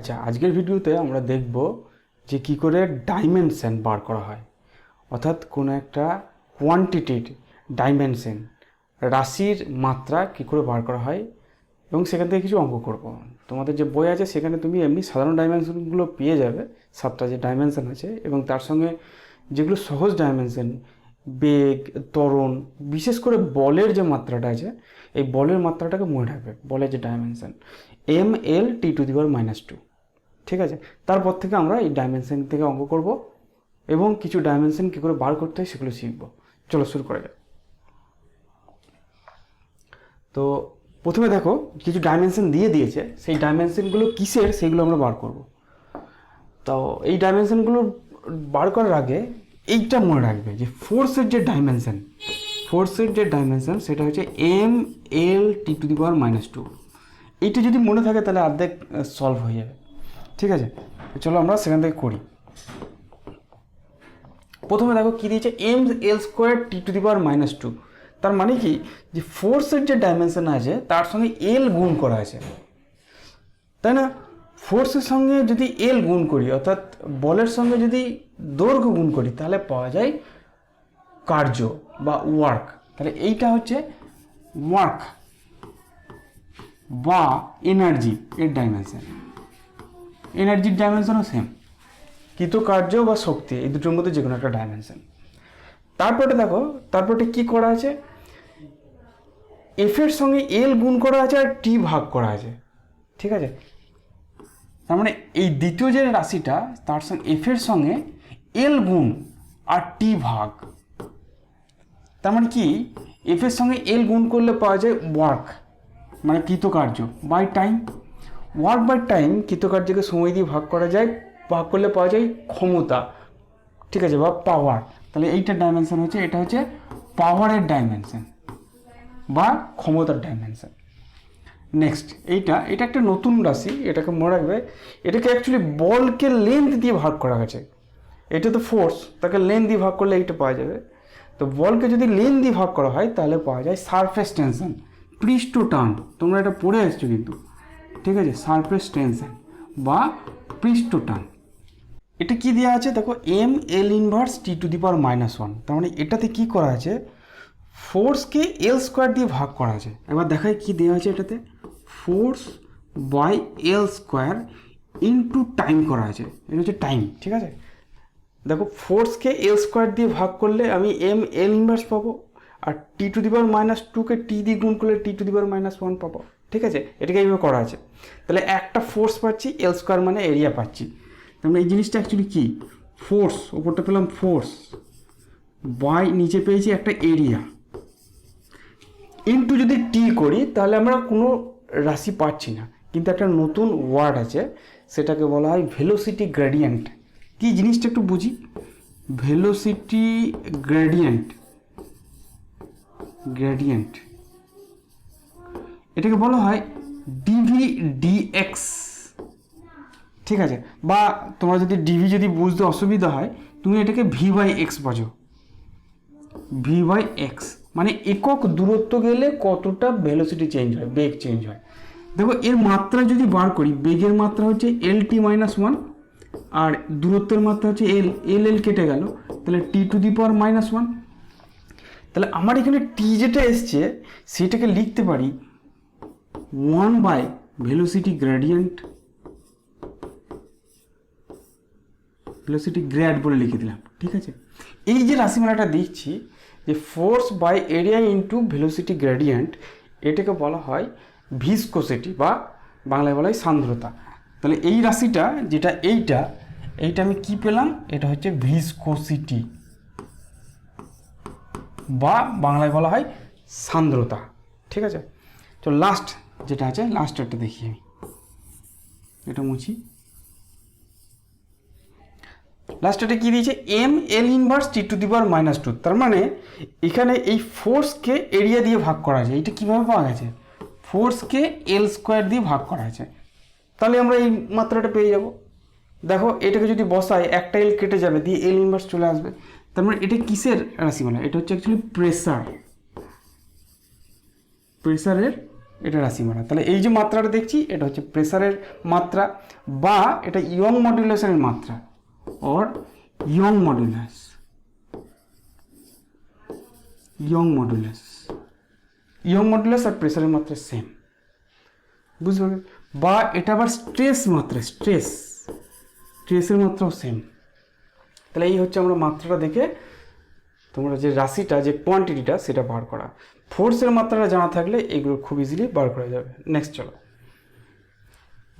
আচ্ছা আজকের ভিডিওতে আমরা দেখব যে কি করে ডাইমেনশন বার করা হয়। অর্থাৎ কোনো একটা কোয়ান্টিটির ডাইমেনশন রাশির মাত্রা কি করে বার করা হয় এবং সেখান থেকে কিছু অঙ্ক করব। তোমাদের যে বই আছে, সেখানে তুমি এমনি সাধারণ ডাইমেনশনগুলো পেয়ে যাবে, সাতটা যে ডাইমেনশন আছে এবং তার সঙ্গে যেগুলো সহজ ডাইমেনশন বেগ, ত্বরণ, বিশেষ করে বলের যে মাত্রাটা আছে, এই বলের মাত্রাটাকে মনে রাখবে, বলের যে dimension M L T to the minus two ঠিক আছে? তারপর থেকে আমরা এই ডাইমেনশন থেকে অঙ্ক করব এবং কিছু ডাইমেনশন কী করে বার করতে হয় সেগুলো শিখব। চলো শুরু করা যাক। তো প্রথমে দেখো, কিছু ডাইমেনশন দিয়ে দিয়েছে। সেই ডাইমেনশনগুলো কিসের সেগুলো আমরা বার করব। তো এই ডাইমেনশনগুলো বার করার আগে এইটা মনে রাখবে যে ফোর্সের যে ডাইমেনশন ফোর্সের যে ডাইমেনশন সেটা হচ্ছে M L T to the power minus two এইটা যদি মনে থাকে তাহলে অর্ধেক সলভ হয়ে যাবে। ঠিক আছে? চলো আমরা সেখান থেকে করি। প্রথমে দেখো কী দিয়েছে? M L square T to the power minus two তার মানে কি? যে ফোর্সের যে ডাইমেনশন আছে, তার সঙ্গে এল গুণ করা আছে। তাই না? ফোর্সের সঙ্গে যদি এল গুণ করি, অর্থাৎ বলের সঙ্গে যদি দৈর্ঘ্য গুণ করি, তাহলে পাওয়া যায় কার্য বা ওয়ার্ক তাহলে এইটা হচ্ছে ওয়ার্ক বা এনার্জি এর ডাইমেনশন এনার্জির ডাইমেনশনও সেম কৃতকার্য বা শক্তি এই দুটোর মধ্যে যে কোনো একটা ডাইমেনশন তারপরে দেখো তারপরে কি করা আছে? এফের সঙ্গে এল গুণ করা আছে আর টি ভাগ করা আছে। ঠিক আছে? তার মানে এই দ্বিতীয় যে রাশিটা, তার সঙ্গে এফের সঙ্গে এল গুণ আর টি ভাগ। তার মানে কি? এফের সঙ্গে এল গুণ করলে পাওয়া যায় ওয়ার্ক মানে কৃতকার্য by time work by time কৃতকার্যকে সময় দিয়ে ভাগ করা যায়, ভাগ করলে পাওয়া যায় ক্ষমতা। ঠিক আছে, বা পাওয়ার তাহলে এইটার ডাইমেনশন হচ্ছে, এটা হচ্ছে পাওয়ারের ডাইমেনশন বা ক্ষমতার ডাইমেনশন নেক্সট এইটা, এটা একটা নতুন রাশি, এটাকে মনে রাখবে, এটাকে অ্যাকচুয়ালি বলকে লেন্থ দিয়ে ভাগ করা গেছে এটা তো ফোর্স তাকে লেন্থ দিয়ে ভাগ করলে এইটা পাওয়া যাবে। তো বলকে যদি লেন্থ দিয়ে ভাগ করা হয়, তাহলে পাওয়া যায় সারফেস টেনশন পৃষ্ঠ টান তোমরা এটা পড়ে আসছো কিন্তু। ঠিক আছে সারফেস টেনশন বা পৃষ্ঠ টান এটা কি দেওয়া আছে? দেখো M L inverse T to the power minus one তার মানে এটাতে কি করা আছে? ফোর্সকে এল স্কোয়ার দিয়ে ভাগ করা আছে। এবার দেখায় কি দেওয়া আছে এটাতে। Force by L square into time করা আছে। এটা হচ্ছে টাইম ঠিক আছে? দেখো ফোর্সকে এল স্কোয়ার দিয়ে ভাগ করলে আমি এম এল ইনভার্স পাবো, আর T to the power minus টুকে টি দিয়ে গুণ করলে T to the power minus one পাবো। ঠিক আছে? এটাকে এইভাবে করা আছে। তাহলে একটা ফোর্স পাচ্ছি এল স্কোয়ার মানে এরিয়া পাচ্ছি। মানে এই জিনিসটা অ্যাকচুয়ালি কী? ফোর্স ওপরটা পেলাম ফোর্স বাই নিচে পেয়েছি একটা এরিয়া ইনটু যদি টি করি, তাহলে আমরা কোনো রাশি পাচ্ছি না। কিন্তু একটা নতুন ওয়ার্ড আছে, সেটাকে বলা হয় ভেলোসিটি গ্রেডিয়েন্ট কি জিনিসটা একটু বুঝি? ভেলোসিটি গ্রেডিয়েন্ট গ্রেডিয়েন্ট এটাকে বলা হয় ডিভি ডিএক্স ঠিক আছে? বা তোমরা যদি ডিভি যদি বুঝতে অসুবিধা হয়, তুমি এটাকে ভি বাই এক্স বোঝো। ভি বাই এক্স মানে একক দূরত্ব গেলে কতটা ভেলোসিটি চেঞ্জ হয়, বেগ চেঞ্জ হয়। দেখো, এর মাত্রা যদি বার করি, বেগের মাত্রা হচ্ছে এল টি মাইনাস ওয়ান আর দূরত্বের মাত্রা হচ্ছে এল এল এল কেটে গেল, তাহলে T to the power minus one তাহলে আমার এখানে টি যেটা এসছে, সেটাকে লিখতে পারি one by velocity gradient velocity grad বলে লিখে দিলাম, ঠিক আছে? এই যে রাশিমালাটা দিচ্ছি যে force by area into velocity gradient এটাকে বলা হয় ভিসকোসিটি বা বাংলায় বলা হয় সান্দ্রতা। তাহলে এই রাশিটা, যেটা এইটা এইটা আমি কি পেলাম? এটা হচ্ছে ভিসকোসিটি বা বাংলায় বলা হয় সান্দ্রতা, ঠিক আছে? তো লাস্ট যেটা আছে লাস্টেরটা দেখি আমি। এটা মুছি। লাস্টে কি দিয়েছে? M L inverse T to the power minus two তার মানে এখানে এই ফোর্সকে এরিয়া দিয়ে ভাগ করা আছে। এইটা কীভাবে পাওয়া গেছে? ফোর্সকে এল স্কোয়ার দিয়ে ভাগ করা আছে। তাহলে আমরা এই মাত্রাটা পেয়ে যাব। দেখো, এটাকে যদি বসাই, একটা এল কেটে যাবে, দিয়ে এল ইনভার্স চলে আসবে। তার মানে এটা কিসের রাশিমালা এটা হচ্ছে অ্যাকচুয়ালি প্রেসার প্রেসারের এটা রাশিমালা। তাহলে এই যে মাত্রাটা দেখছি, এটা হচ্ছে প্রেসারের মাত্রা বা এটা ইয়ং মডুলেশনের মাত্রা or Young modulus. Young modulus. Young modulus আর প্রেসারের মাত্রা সেম বুঝতে পারবে বা এটা আবার স্ট্রেস মাত্রা স্ট্রেস স্ট্রেসের মাত্রাও সেম তাহলে এই হচ্ছে আমরা মাত্রাটা দেখে তোমরা যে রাশিটা, যে কোয়ান্টিটিটা সেটা বার করা। ফোর্সের মাত্রাটা জানা থাকলে এগুলো খুব ইজিলি বার করা যাবে। নেক্সট চলো।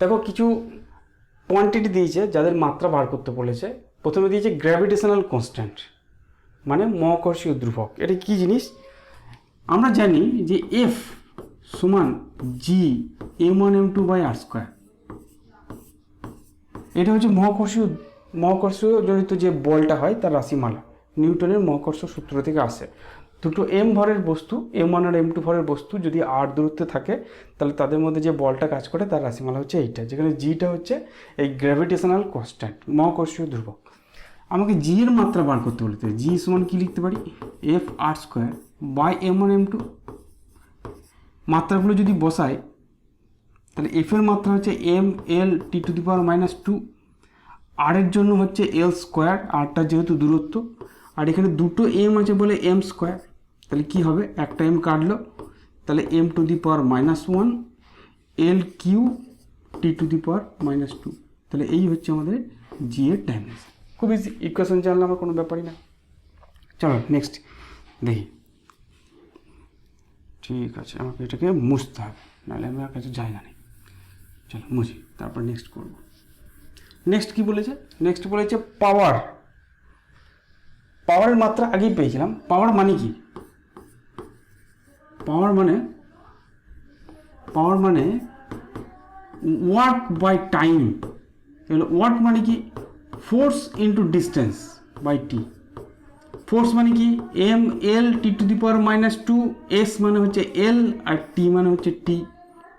দেখো, কিছু কোয়ান্টিটি দিয়েছে যাদের মাত্রা বার করতে বলেছে। প্রথমে দিয়েছে গ্র্যাভিটেশনাল কনস্ট্যান্ট মানে মহাকর্ষীয় ধ্রুবক। এটা কি জিনিস? আমরা জানি যে এফ সমান G M one M two by R square এটা হচ্ছে মহাকর্ষীয় মহাকর্ষীয় জনিত যে বলটা হয়, তার রাশিমালা। নিউটনের মহাকর্ষ সূত্র থেকে আসে। দুটো এম ভরের বস্তু এম ওয়ান আর এম টু ভরের বস্তু যদি আর দূরত্বে থাকে, তাহলে তাদের মধ্যে যে বলটা কাজ করে তার রাশিমালা হচ্ছে এইটা, যেখানে জিটা হচ্ছে এই গ্র্যাভিটেশনাল কনস্ট্যান্ট মহাকর্ষীয় ধ্রুবক। আমাকে জি এর মাত্রা বার করতে বলতে জি সমান কি লিখতে পারি? F R square by M one M two মাত্রাগুলো যদি বসাই, তাহলে এফ এর মাত্রা হচ্ছে M L T to the power minus two R এর জন্য হচ্ছে এল স্কোয়ার আরটা যেহেতু দূরত্ব আর এখানে দুটো এম আছে বলে এম স্কোয়ার তাহলে কি হবে? একটা এম কাটলো। তাহলে M to the power minus one L Q T to the power minus two তাহলে এই হচ্ছে আমাদের জি এর ডাইমেনশন খুব ইজি ইকুয়েশন জানলে আমার কোনো ব্যাপারই না। চলো নেক্সট দেখি। ঠিক আছে, আমাকে এটাকে মুছতে হবে। নাহলে আমি আর কাছে জায়গা নেই চলো, মুছি। তারপর নেক্সট করব। নেক্সট কি বলেছে? নেক্সট বলেছে পাওয়ার পাওয়ারের মাত্রা আগেই পেয়েছিলাম। পাওয়ার মানে কি? পাওয়ার মানে পাওয়ার মানে ওয়ার্ক বাই টাইম এগুলো ওয়ার্ক মানে কি? Force into distance by T force মানে কি? M L T to the power minus two S মানে হচ্ছে এল আর টি মানে হচ্ছে টি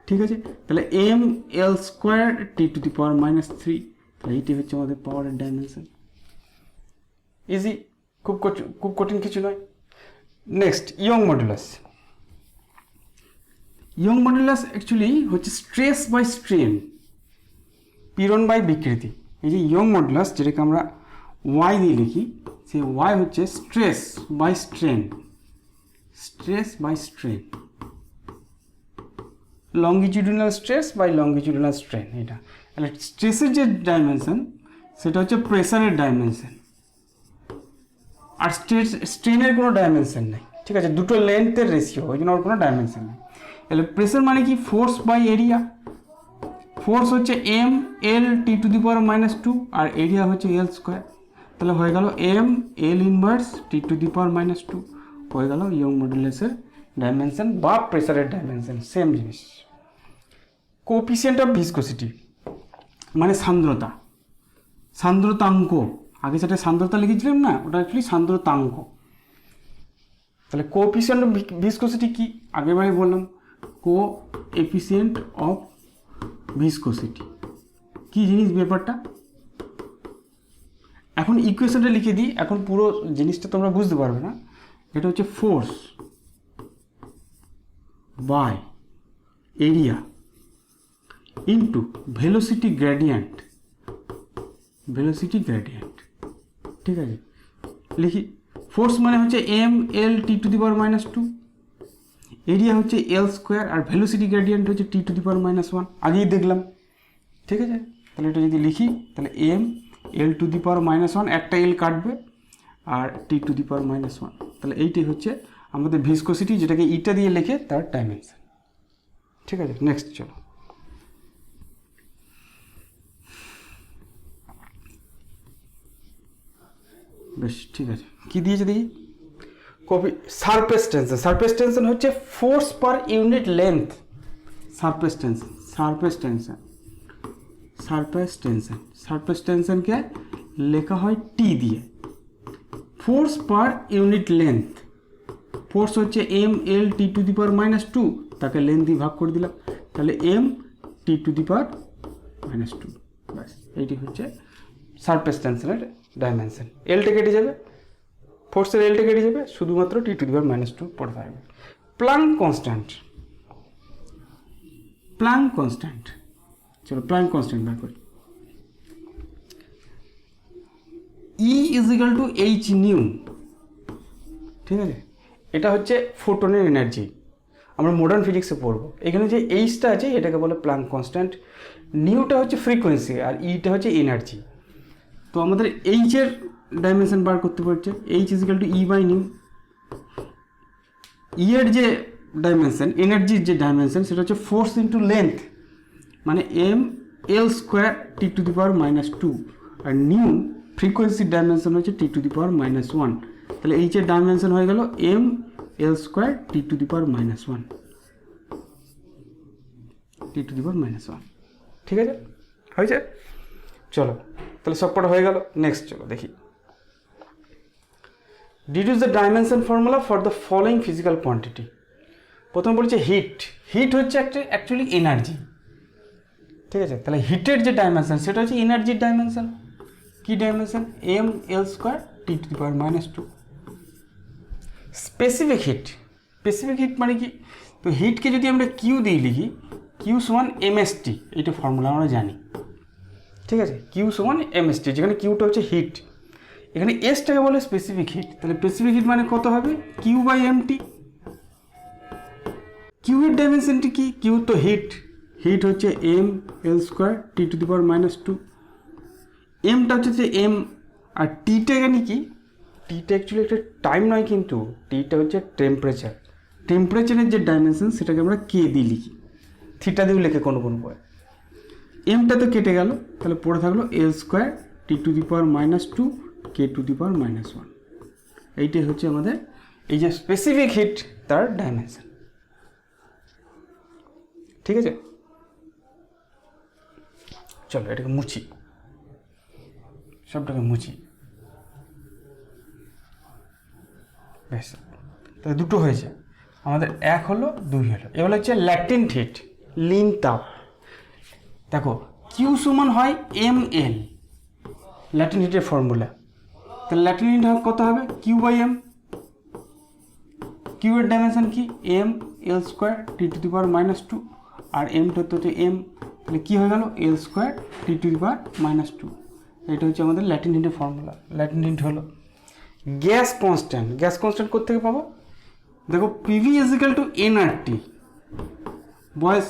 ঠিক আছে? তাহলে M L square T to the power minus three তাহলে এইটি হচ্ছে আমাদের পাওয়ারের ডাইমেনশন ইজি খুব খুব কঠিন কিছু নয়। Next Young modulus Young modulus actually হচ্ছে স্ট্রেস বাই স্ট্রেন পীড়ন বাই বিকৃতি। এই যে ইয়ং মডুলাস যেটাকে আমরা ওয়াই দিয়ে লিখি সেই ওয়াই হচ্ছে stress by strain stress by strain longitudinal stress by longitudinal strain এটা। তাহলে স্ট্রেসের যে ডাইমেনশন সেটা হচ্ছে প্রেসারের ডাইমেনশন আর স্ট্রেনের কোনো ডাইমেনশন নেই, ঠিক আছে? দুটো লেন্থের রেশিও ওই জন্য ওর কোনো ডাইমেনশন নেই। তাহলে প্রেসার মানে কি? ফোর্স বাই এরিয়া ফোর্স হচ্ছে M L T to the power minus two R area হচ্ছে এল স্কোয়ার তাহলে হয়ে গেল M L inverse T to the power minus two হয়ে গেল ইয়ং মডুলাসের ডাইমেনশন বা প্রেসারের ডাইমেনশন সেম জিনিস। কোপিসিয়েন্ট অফ ভিসকোসিটি মানে সান্দ্রতা। সান্দ্রতাঙ্ক। আগে সেটা সান্দ্রতা লিখেছিলাম না, ওটা অ্যাকচুয়ালি সান্দ্রতাঙ্ক। তাহলে কোপিসিয়েন্ট অফ ভিসকোসিটি কি? আগেরবারে বললাম কো এফিসিয়েন্ট অফ ভিসকোসিটি কী জিনিস ব্যাপারটা? এখন ইকুয়েশনটা লিখে দিই, এখন পুরো জিনিসটা তোমরা বুঝতে পারবে না। এটা হচ্ছে force by area into velocity gradient velocity gradient ঠিক আছে? লিখি। ফোর্স মানে হচ্ছে M L T to the power minus two area হচ্ছে এল স্কোয়ার আর ভেলোসিটি গ্রেডিয়েন্ট হচ্ছে T to the power minus one আগেই দেখলাম। ঠিক আছে? তাহলে এটা যদি লিখি, তাহলে M L to the power minus one একটা এল কাটবে আর T to the power minus one তাহলে এইটাই হচ্ছে আমাদের ভিসকোসিটি যেটাকে ইটা দিয়ে লেখে তার ডাইমেনশন ঠিক আছে? নেক্সট চলো। বেশ, ঠিক আছে। কি দিয়েছে দেখি? Copy surface tension surface tension হচ্ছে force per unit length surface tension surface tension surface tension surface টেনশনকে লেখা হয় টি দিয়ে। Force per unit length force হচ্ছে M L T to the power minus two তাকে লেন্থ দিয়ে ভাগ করে দিলাম। তাহলে M T to the power minus two ব্যাস, এইটি হচ্ছে সারফেস টেনশনের ডাইমেনশন এলটা কেটে যাবে ফোর্সের এলটা কেটে যাবে, শুধুমাত্র T to the power minus two পড়ে থাকবে প্লাং কনস্ট্যান্ট প্ল্যাঙ্ক কনস্ট্যান্ট চলো প্ল্যাঙ্ক কনস্ট্যান্ট বার করি। E is equal to H nu ঠিক আছে? এটা হচ্ছে ফোটনের এনার্জি আমরা মডার্ন ফিজিক্সে পড়ব। এখানে যে এইচটা আছে, এটাকে বলে প্ল্যাঙ্ক কনস্ট্যান্ট নিউটা হচ্ছে ফ্রিকোয়েন্সি আর ইটা হচ্ছে এনার্জি তো আমাদের এইচের ডাইমেনশন বার করতে পারছে। H is equal to E by nu E এর যে ডাইমেনশন এনার্জির যে ডাইমেনশন সেটা হচ্ছে ফোর্স ইন্টু লেন্থ মানে M L square T to the power minus two R nu ফ্রিকোয়েন্সির ডাইমেনশন হচ্ছে T to the power minus one তাহলে এইচ এর ডাইমেনশন হয়ে গেল M L square T to the power minus one T to the power minus one ঠিক আছে? হয়েছে? চলো, তাহলে সবকটা হয়ে গেল নেক্সট চলো, দেখি। Deduce the dimension formula for the following physical quantity প্রথম বলছে হিট হিট হচ্ছে একটা অ্যাকচুয়ালি এনার্জি ঠিক আছে? তাহলে হিটের যে ডাইমেনশন সেটা হচ্ছে এনার্জির dimension key dimension M L square T to power minus two specific heat specific heat মানে কি? তো হিটকে যদি আমরা কিউ দিয়ে লিখি কিউ সমান এমএসটি এইটা ফর্মুলা আমরা জানি। ঠিক আছে কিউ সমান এমএসটি যেখানে কিউটা হচ্ছে হিট এখানে এসটাকে বলে স্পেসিফিক হিট তাহলে স্পেসিফিক হিট মানে কত হবে? কিউ বাই এমটি কিউ এর ডাইমেনশনটি কি? কিউ তো হিট হিট হচ্ছে M L square T to the power minus two এমটা হচ্ছে যে এম আর টিটা এখানে কি? টিটা অ্যাকচুয়ালি একটা টাইম নয় কিন্তু টিটা হচ্ছে টেম্পারেচার টেম্পারেচারের যে ডাইমেনশন সেটাকে আমরা কে দিয়ে লিখি। থিটা দিয়েও লেখে কোনো কোনো বই। এমটা তো কেটে গেল, তাহলে পড়ে থাকল L square T to the power minus two K to the power minus one এইটাই হচ্ছে আমাদের এই যে স্পেসিফিক হিট তার ডাইমেনশন ঠিক আছে? চলো, এটাকে মুছি। সবটাকে মুছি। বেশ তাহলে দুটো হয়েছে। আমাদের এক হলো, দুই হলো। এবার হচ্ছে ল্যাটিন হিট লিন তাপ। দেখো কিউ সমান হয় এম এল ল্যাটিন হিটের ফর্মুলা তাহলে ল্যাটিন হিট কত হবে? কিউ বাই এম কিউ এর ডাইমেনশন কি? M L square T to the power minus two আর এমটা তো এম তাহলে কী হয়ে গেল? L square T to the power minus two এটা হচ্ছে আমাদের ল্যাটিন হিটের ফর্মুলা ল্যাটিন হিট হলো গ্যাস কনস্ট্যান্ট গ্যাস কনস্ট্যান্ট কোথেকে পাবো? দেখো পিভি ইজিক্যাল টু এনআরটি বয়স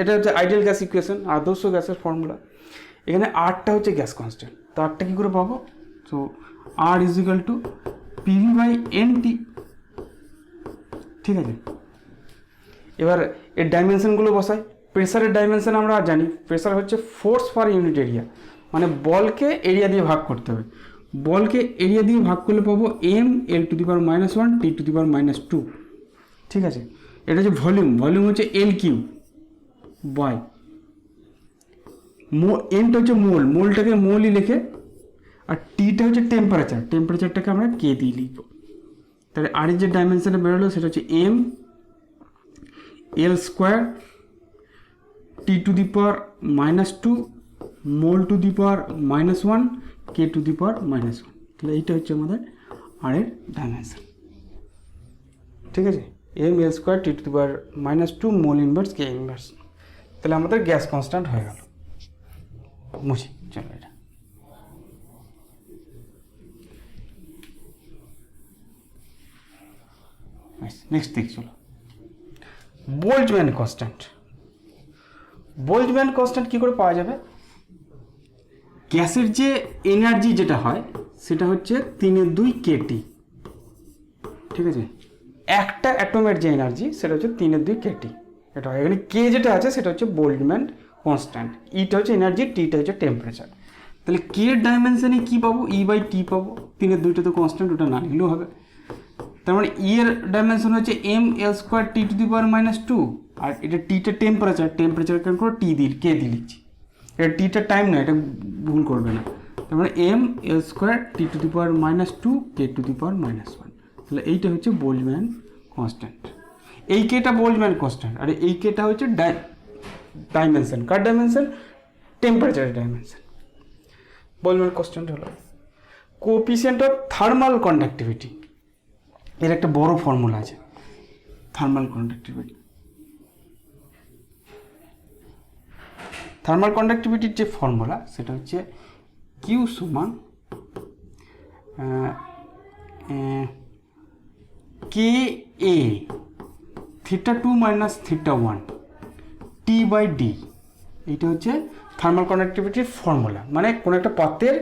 এটা হচ্ছে আইডিয়াল গ্যাস ইকুয়েশন আদর্শ গ্যাসের ফর্মুলা এখানে আরটা হচ্ছে গ্যাস কনস্ট্যান্ট তো আরটা কী করে পাবো? তো R is equal to P V by N T ঠিক আছে? এবার এর ডাইমেনশনগুলো বসাই। প্রেসারের ডাইমেনশন আমরা জানি। প্রেসার হচ্ছে ফোর্স পার ইউনিট এরিয়া মানে বলকে এরিয়া দিয়ে ভাগ করতে হবে। বলকে এরিয়া দিয়ে ভাগ করলে পাবো M L to the power minus one T to the power minus two ঠিক আছে? এটা হচ্ছে ভলিউম। ভলিউম হচ্ছে এল কিউ বাই মো এমটা হচ্ছে মোল। মোলটাকে মোলই লেখে। আর টিটা হচ্ছে টেম্পারেচার টেম্পারেচারটাকে আমরা কে দিয়ে লিখব। তাহলে আর যে ডাইমেনশানে বেরোলো, সেটা হচ্ছে M L square T to the power minus two mole to the power minus one K to the power minus one তাহলে এইটা হচ্ছে আমাদের আর এর ডাইমেনশন ঠিক আছে? M L square T to the power minus two mole inverse K inverse তাহলে আমাদের gas constant হয়ে গেল। মুছি চলো এটা। নেক্সট দিক চলো। বোল্টম্যান কনস্ট্যান্ট বোল্টম্যান কনস্ট্যান্ট কী করে পাওয়া যাবে? গ্যাসের যে এনার্জি যেটা হয়, সেটা হচ্ছে তিনের দুই কেটি ঠিক আছে? একটা অ্যাটমের যে এনার্জি সেটা হচ্ছে তিনের দুই কেটি এটা হয়। এখানে কে যেটা আছে, সেটা হচ্ছে বোল্টম্যান কনস্ট্যান্ট ইটা হচ্ছে এনার্জি টিটা হচ্ছে টেম্পারেচার তাহলে কে ডাইমেনশনে কী পাবো? ই বাই টি পাবো। তিনের দুইটা তো কনস্ট্যান্ট ওটা না নিলেও হবে। তার মানে ই এর ডাইমেনশন হচ্ছে M L square T to the power minus two আর এটা টিটা টেম্পারেচার টেম্পারেচার কেন করে টি দিয়ে কে দিয়ে লিখছি। এটা টিটা টাইম না এটা ভুল করবে না। তার মানে M L square T to the power minus two K to the power minus one তাহলে এইটা হচ্ছে বোলম্যান কনস্ট্যান্ট এই কেটা বোলম্যান কনস্ট্যান্ট আর এই কেটা হচ্ছে ডাই ডাইমেনশন কার ডাইমেনশন টেম্পারেচারের ডাইমেনশন বোলম্যান কনস্ট্যান্ট হলো। কোপিসিয়েন্ট অফ থার্মাল কন্ডাক্টিভিটি এর একটা বড় ফর্মুলা আছে। থার্মাল কন্ডাক্টিভিটি থার্মাল কন্ডাক্টিভিটির যে ফর্মুলা সেটা হচ্ছে কিউ সমান K A theta two minus theta one T by D এইটা হচ্ছে থার্মাল কন্ডাক্টিভিটির ফর্মুলা মানে কোনো একটা পাত্রের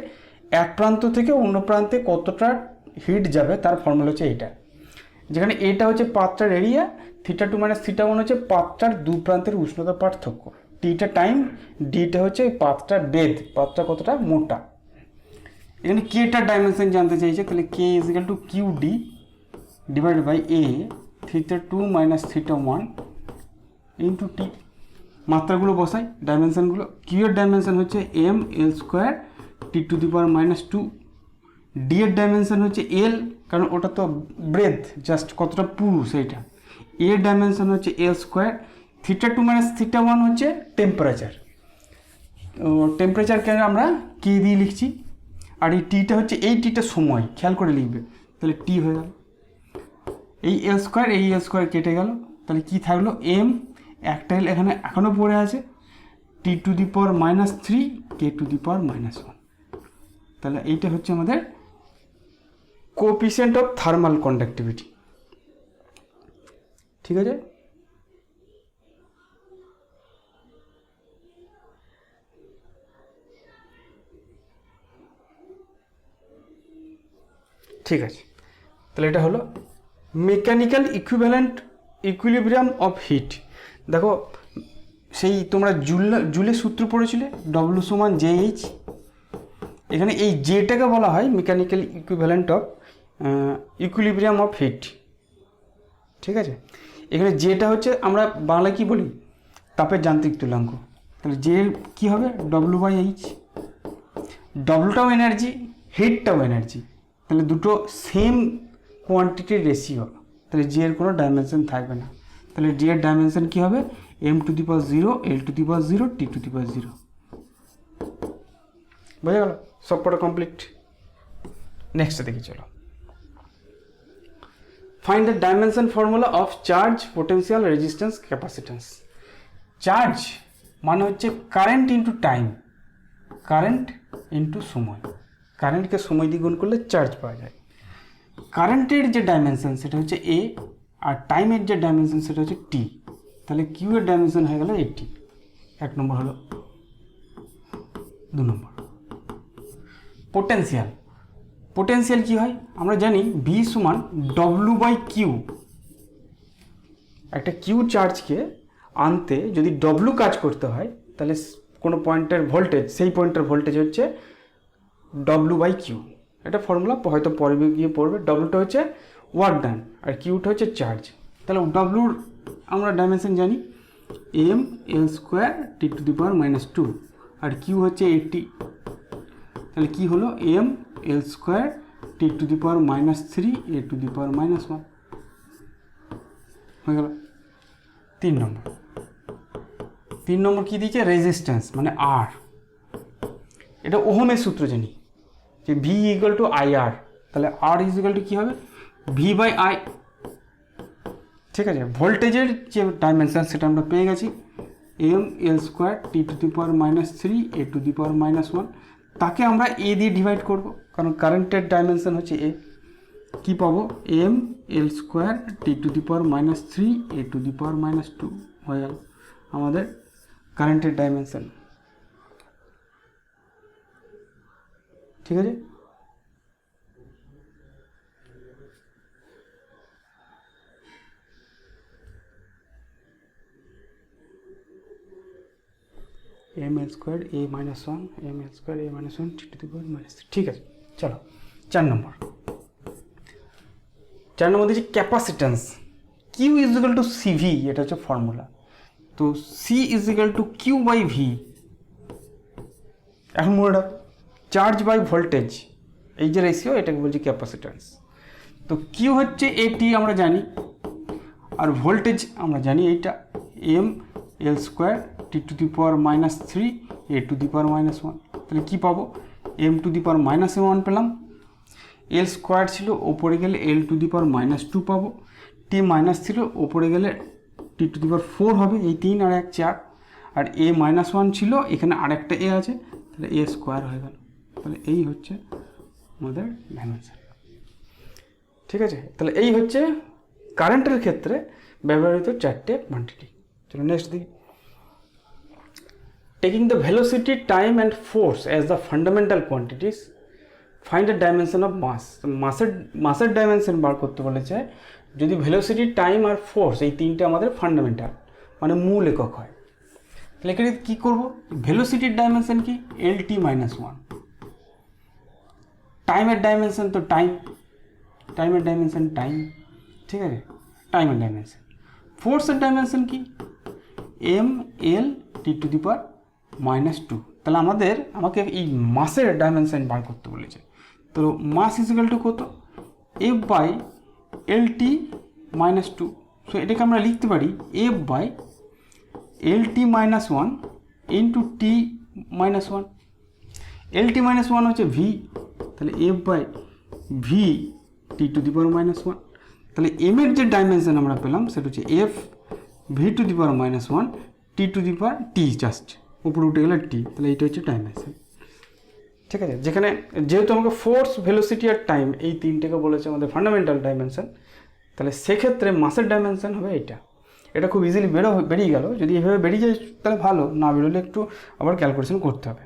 এক প্রান্ত থেকে অন্য প্রান্তে কতটা হিট যাবে, তার ফর্মুলা হচ্ছে এইটা। যেখানে এটা হচ্ছে পাত্রার area theta two minus theta one হচ্ছে পাত্রার দু প্রান্তের উষ্ণতা পার্থক্য। টিটা টাইম ডিটা হচ্ছে পাত্রার বেদ পাত্রা কতটা মোটা। এখানে কেটার ডাইমেনশন জানতে চাইছে, তাহলে K is equal to Q D divide by A theta two minus theta one into T মাত্রাগুলো বসাই ডাইমেনশনগুলো কিউ এর ডাইমেনশন হচ্ছে M L square T to the power minus two D এর ডাইমেনশন হচ্ছে এল কারণ ওটা তো ব্রেথ জাস্ট কতটা পুরু সেইটা। এ ডাইমেনশন হচ্ছে L square theta two minus theta one হচ্ছে টেম্পারেচার টেম্পারেচারকে আমরা কে দিয়ে লিখছি। আর এই টিটা হচ্ছে, এই টিটা সময়, খেয়াল করে লিখবে। তাহলে টি হয়ে গেল। এই এল স্কোয়ার এই এল স্কোয়ার কেটে গেল। তাহলে কি থাকল? এম একটা এল এখানে এখনও পড়ে আছে। T to the power minus three K to the power minus one তাহলে এইটা হচ্ছে আমাদের কোপিসেন্ট অফ থার্মাল কন্ডাক্টিভিটি ঠিক আছে? ঠিক আছে। তাহলে এটা হলো mechanical equivalent equilibrium of heat দেখো, সেই তোমরা জুল জুলের সূত্র পড়েছিলে ডব্লু সমান জে এইচ এখানে এই জেটাকে বলা হয় mechanical equivalent of equilibrium of heat ঠিক আছে? এখানে জেটা হচ্ছে, আমরা বাংলায় কি বলি? তাপের যান্ত্রিক তুলাঙ্ক তাহলে জে কী হবে? ডব্লু বাই এইচ ডব্লুটাও এনার্জি হিটটাও এনার্জি তাহলে দুটো সেম কোয়ান্টিটির রেশিও তাহলে জি এর কোনো ডাইমেনশন থাকবে না। তাহলে জি এর ডাইমেনশন কী হবে? M to the power zero L to the power zero T to the power zero বোঝা গেল? সব পড়া কমপ্লিট নেক্সট দেখি, চলো। Find the dimension formula of charge potential resistance capacitance charge মানে হচ্ছে current into time current into সময়। কারেন্টকে সময় দিয়ে গুণ করলে চার্জ পাওয়া যায়। কারেন্টের যে ডাইমেনশন সেটা হচ্ছে এ আর টাইমের যে ডাইমেনশন সেটা হচ্ছে টি তাহলে কিউ এর ডাইমেনশন হয়ে গেল এইটি এক নম্বর হলো দু নম্বর। পোটেন্সিয়াল পোটেন্সিয়াল কি হয়? আমরা জানি ভি সমান ডব্লু বাই কিউ একটা কিউ চার্জকে আনতে যদি ডব্লু কাজ করতে হয়, তাহলে কোনো পয়েন্টের ভোল্টেজ সেই পয়েন্টের ভোল্টেজ হচ্ছে ডব্লু বাই কিউ এটা ফর্মুলা হয়তো পরে গিয়ে পড়বে। ডব্লুটা হচ্ছে ওয়ার্ক ডান আর কিউটা হচ্ছে চার্জ তাহলে ডব্লুর আমরা ডাইমেনশন জানি। M L square T to the power minus two R Q হচ্ছে এইটটি তাহলে কি হলো? M L square T to the power minus three A to the power minus one হয়ে গেল। তিন নম্বর। তিন নম্বর কী দিয়েছে? রেজিস্ট্যান্স মানে আর এটা ওহমের সূত্র জানি। যে V equal to I R তাহলে আর ইজ ইকুয়াল টু কী হবে? ভি বাই আই ঠিক আছে ভোল্টেজের যে ডাইমেনশান সেটা আমরা পেয়ে গেছি। M L square T to the power minus three A to the power minus one তাকে আমরা এ দিয়ে ডিভাইড করব, কারণ কারেন্টের ডাইমেনশান হচ্ছে এ কি পাবো? M L square T to the power minus three A to the power minus two হয়ে গেল আমাদের কারেন্টের ডাইমেনশন ঠিক আছে? M L square A minus one, M L square A minus one T to minus ঠিক আছে, চলো, চার নম্বর। চার নম্বর দিচ্ছি capacitance. Q is equal to CV এটা হচ্ছে ফর্মুলা তো C is equal to Q by V এখন মনে রাখ চার্জ বাই ভোল্টেজ, এই যে রেশিও এটাকে বলছি ক্যাপাসিট্যান্স তো কিউ হচ্ছে এটি আমরা জানি, আর ভোল্টেজ আমরা জানি এইটা M L square T to the power minus three A to the power minus one তাহলে কী পাবো? M to the power minus one পেলাম। এল স্কোয়ার ছিল, ওপরে গেলে L to the power minus two পাবো। টি মাইনাস ছিল, ওপরে গেলে টি টু দি পাওয়ার ফোর হবে, এই তিন আর এক চার। আর এ মাইনাস ওয়ান ছিল, এখানে আরেকটা এ আছে, তাহলে এ স্কোয়ার হয়ে গেল। তাহলে এই হচ্ছে আমাদের ডাইমেনশন ঠিক আছে? তাহলে এই হচ্ছে কারেন্টের ক্ষেত্রে ব্যবহৃত চারটে কোয়ান্টিটি চলো নেক্সট দিই taking the velocity time and force as the fundamental quantities, find the dimension of mass. মাসের মাসের ডাইমেনশন বার করতে বলেছে, যদি ভেলোসিটি টাইম আর ফোর্স এই তিনটে আমাদের ফান্ডামেন্টাল মানে মূল একক হয়। তাহলে এখানে কী করব? ভেলোসিটির ডাইমেনশন কি? এল টি মাইনাস ওয়ান টাইমের ডাইমেনশন তো টাইম টাইমের ডাইমেনশন টাইম ঠিক আছে? টাইমের ডাইমেনশন ফোর্সের ডাইমেনশন কি? M L T to the power minus two তাহলে আমাদের, আমাকে এই মাসের ডাইমেনশন বার করতে বলেছে। তো মাস ইজিক্যাল টু কত? F by L T minus two so এটাকে আমরা লিখতে পারি F by L T minus one into T minus one L T minus one হচ্ছে ভি তাহলে F by V T to the power minus one তাহলে M এর যে dimension আমরা পেলাম, সেটা হচ্ছে F V to the power minus one T to the power T just উপরে উঠে গেলে টি তাহলে এইটা হচ্ছে ডাইমেনশন ঠিক আছে? যেখানে যেহেতু আমাকে ফোর্স ভেলোসিটি আর টাইম এই তিনটেকে বলেছে আমাদের ফান্ডামেন্টাল ডাইমেনশন তাহলে সেক্ষেত্রে মাসের ডাইমেনশন হবে এটা এটা খুব ইজিলি বেরো, বেরিয়ে গেল। যদি এভাবে বেরিয়ে যায়, তাহলে ভালো। না বেরোলে একটু আবার ক্যালকুলেশন করতে হবে।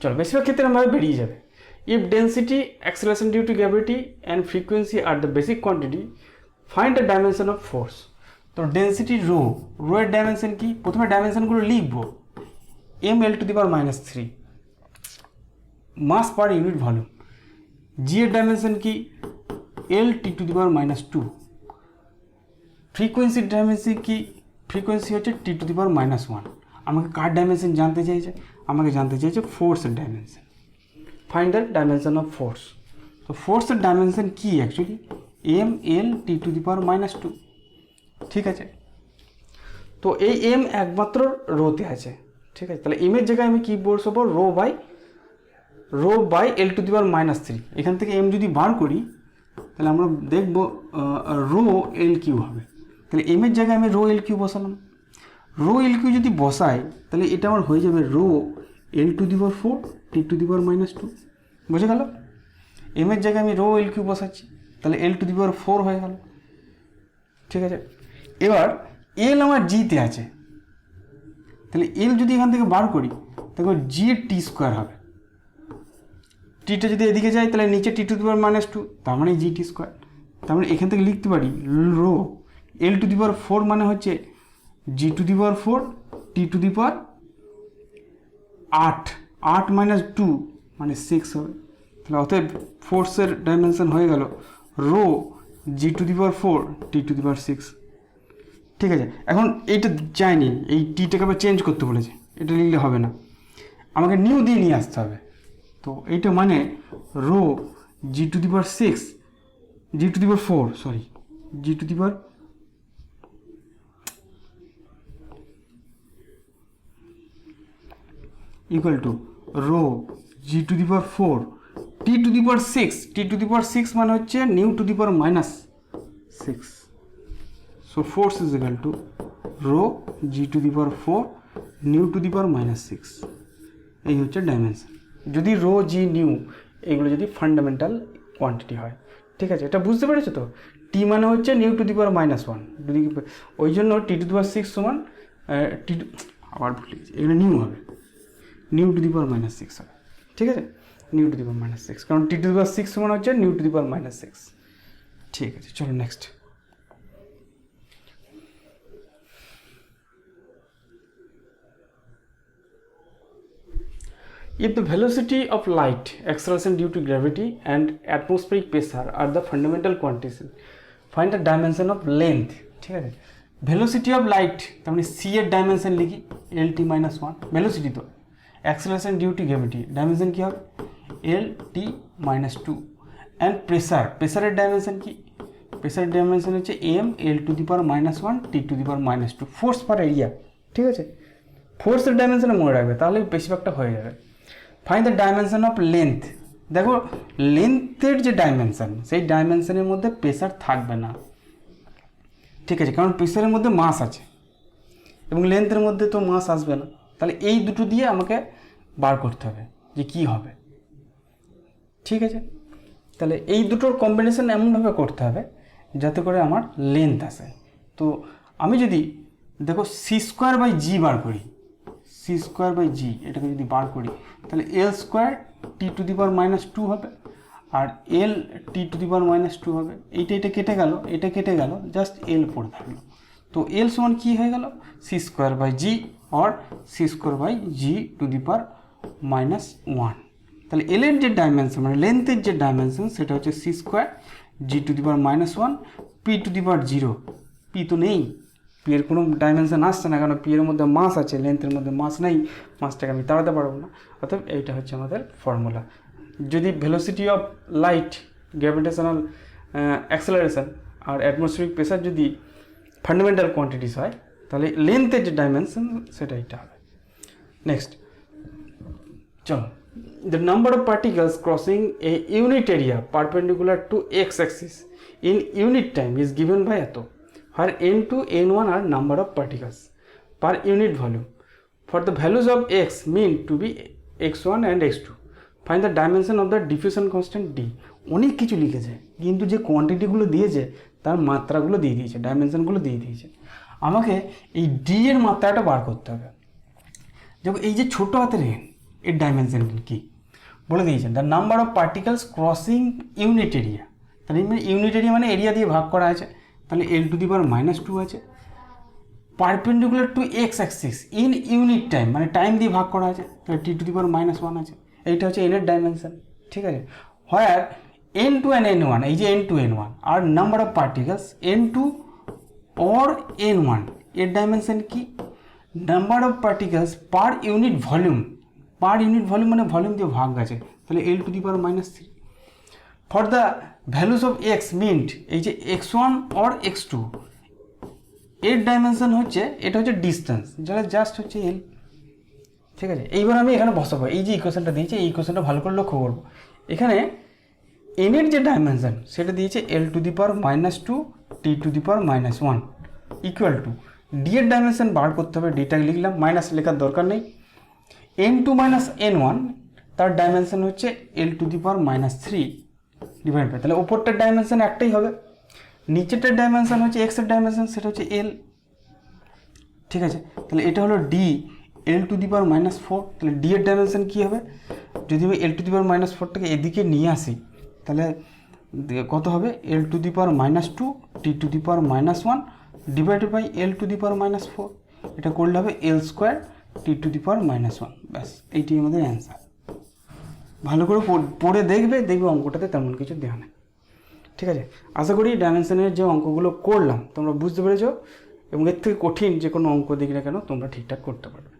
চলো, বেশিরভাগ ক্ষেত্রে আমাদের বেরিয়ে যাবে। If density acceleration due to gravity and frequency are the basic quantity find the dimension of force তো ডেন্সিটি রো রো এর ডাইমেনশন কি? প্রথমে ডাইমেনশনগুলো লিখব। M L to the power minus three mass per unit volume G এর dimension কি? L T to the power minus two ফ্রিকোয়েন্সির dimension কি? Frequency হচ্ছে T to the power minus one আমাকে কার ডাইমেনশন জানতে চাইছে? আমাকে জানতে চাইছে ফোর্সের dimension find the dimension of force তো ফোর্সের ডাইমেনশন কি actually M L T to the power minus two ঠিক আছে? তো এই এম একমাত্র রোতে আছে। ঠিক আছে? তাহলে এমের জায়গায় আমি কী বসবো? Rho by rho by L to the power minus three এখান থেকে এম যদি বার করি, তাহলে আমরা দেখব রো এল কিউ হবে। তাহলে এমের জায়গায় আমি রো এল কিউ বসালাম। রো এল কিউ যদি বসাই, তাহলে এটা আমার হয়ে যাবে rho L to the power four T to the power minus two বুঝে গেল? এমের জায়গায় আমি রো এল কিউ বসাচ্ছি, তাহলে L to the power four হয়ে গেল। ঠিক আছে? এবার এল আমার জিতে আছে। তাহলে এল যদি এখান থেকে বার করি, তাহলে জি এর টি স্কোয়ার হবে। টিটা যদি এদিকে যায়, তাহলে নিচে T to the power minus two তার মানে জি টি স্কোয়ার তার মানে এখান থেকে লিখতে পারি rho L to the power four মানে হচ্ছে G to the power four T to the power আট। আট মাইনাস টু মানে সিক্স হবে। তাহলে অতএব ফোর্সের ডাইমেনশন হয়ে গেল। Rho G to the power four T to the power six ঠিক আছে? এখন এইটা যায়নি এই টিটাকে আবার চেঞ্জ করতে বলেছে। এটা লিখলে হবে না। আমাকে নিউ দিয়ে নিয়ে আসতে হবে। তো এইটা মানে rho G to the power six G to the power four sorry G to the power equal to rho G to the power four T to the power six T to the power six মানে হচ্ছে nu to the power minus six so force is equal to rho G to the power four nu to the power minus six এই হচ্ছে dimension যদি rho জি new এগুলো যদি fundamental quantity হয়, ঠিক আছে? এটা বুঝতে পেরেছ তো? টি মানে হচ্ছে nu to the power minus one ওই জন্য টি টু দি পাওয়ার সিক্স সমান টি আবার ভুলে গেছি। এগুলো নিউ হবে। Nu to the power minus six হবে। ঠিক আছে? Nu to the power minus six কারণ T to the power six সমান হচ্ছে nu to the power minus six ঠিক আছে চলো next If the velocity of light, acceleration due to gravity, and atmospheric pressure are the fundamental quantities, find the dimension of length. ঠিক আছে? Velocity of light তার মানে C এর dimension লিখি L T minus one velocity তো। Acceleration due to gravity dimension কী হবে? L T minus two and pressure প্রেসারের dimension কি? প্রেসারের ডাইমেনশন হচ্ছে M L to the power minus one T to the power minus two force per area ঠিক আছে? ফোর্সের ডাইমেনশনে মনে রাখবে, তাহলে বেশিরভাগটা হয়ে যাবে। Find the dimension of length দেখো লেন্থের যে ডাইমেনশন সেই ডাইমেনশনের মধ্যে প্রেসার থাকবে না। ঠিক আছে? কারণ প্রেসারের মধ্যে মাস আছে। এবং লেন্থের মধ্যে তো মাস আসবে না। তাহলে এই দুটো দিয়ে আমাকে বার করতে হবে যে কি হবে। ঠিক আছে? তাহলে এই দুটোর কম্বিনেশন এমনভাবে করতে হবে যাতে করে আমার লেন্থ আসে। তো আমি যদি, দেখো সি স্কোয়ার বাই জি বার করি সি স্কোয়ার বাই জি এটাকে যদি বার করি, তাহলে L square T to the power minus two হবে আর L T to the power minus two হবে। এইটা এটা কেটে গেল, এটা কেটে গেল জাস্ট এল পড়ে থাকল। তো এল সমান কী হয়ে গেল? C square by G or C square by G to the power minus one তাহলে এল এর যে ডাইমেনশন মানে লেন্থের যে ডাইমেনশন সেটা হচ্ছে C square G to the power minus one P to the power zero P তো নেই। P এর কোনো ডাইমেনশন আসছে না, কারণ পি এর মধ্যে মাস আছে লেন্থের মধ্যে মাস নেই। মাসটাকে আমি তাড়াতে পারব না। অর্থাৎ এইটা হচ্ছে আমাদের ফর্মুলা যদি velocity of light gravitational acceleration R atmospheric pressure যদি ফান্ডামেন্টাল কোয়ান্টিটিস হয়, তাহলে লেন্থের যে ডাইমেনশন সেটা এইটা হবে। নেক্সট চলো। The number of particles crossing a unit area perpendicular to X axis in unit time is given by এত। আর N two N one are number of particles per unit volume for the values of X mean to be X one and X two find the dimension of the diffusion constant D অনেক কিছু লিখেছে, কিন্তু যে কোয়ান্টিটিগুলো দিয়েছে তার মাত্রাগুলো দিয়ে দিয়েছে ডাইমেনশনগুলো দিয়ে দিয়েছে। আমাকে এই ডি এর মাত্রাটা বার করতে হবে। দেখো, এই যে ছোট হাতের এন এর ডাইমেনশন কী? বলে দিয়েছেন the number of particles crossing unit area তাহলে ইউনিট এরিয়া মানে এরিয়া দিয়ে ভাগ করা আছে। তাহলে L to the power minus two আছে। Perpendicular to X axis in unit time মানে টাইম দিয়ে ভাগ করা আছে। তাহলে T to the power minus one আছে। এইটা হচ্ছে এনের ডাইমেনশন ঠিক আছে? Where N two and N one এই যে N two N one are number of particles N two or N ওয়ানের ডাইমেনশন কি? Number of particles per unit volume per unit volume মানে ভলিউম দিয়ে ভাগ আছে, তাহলে L to the power minus three for the values of X meant এই যে X one or X two এর ডাইমেনশন হচ্ছে, এটা হচ্ছে ডিস্টেন্স যেটা জাস্ট হচ্ছে এল ঠিক আছে? এইবার আমি এখানে বসাবো, এই যে ইকুয়েশনটা দিয়েছে, এই ইকুয়েশনটা ভালো করে লক্ষ্য করব। এখানে এনের যে ডাইমেনশন সেটা দিয়েছে L to the power minus two T to the power minus one equal to D এর ডাইমেনশন বার করতে হবে ডিটা লিখলাম মাইনাস লেখার দরকার নেই। N two minus N one তার ডাইমেনশন হচ্ছে L to the power minus three divide by তাহলে ওপরটার ডাইমেনশন একটাই হবে, নিচেরটার ডাইমেনশন হচ্ছে এক্সের ডাইমেনশন সেটা হচ্ছে এল ঠিক আছে? তাহলে এটা হলো D L to the power minus four তাহলে ডি এর ডাইমেনশন কী হবে? যদি আমি এল টু দি পাওয়ার মাইনাস ফোরটাকে এদিকে নিয়ে আসি তাহলে কত হবে? L to the power minus two T to the power minus one divided by L to the power minus four এটা করলে হবে L square T to the power minus one ব্যাস এইটি আমাদের অ্যান্সার ভালো করে পড়- দেখবে দেখবে অঙ্কটাতে তেমন কিছু দেওয়া নেই। ঠিক আছে? আশা করি ডাইমেনশনের যে অঙ্কগুলো করলাম, তোমরা বুঝতে পেরেছ, এবং এর থেকে কঠিন যে কোনো অঙ্ক দিক না কেন, তোমরা ঠিকঠাক করতে পারবে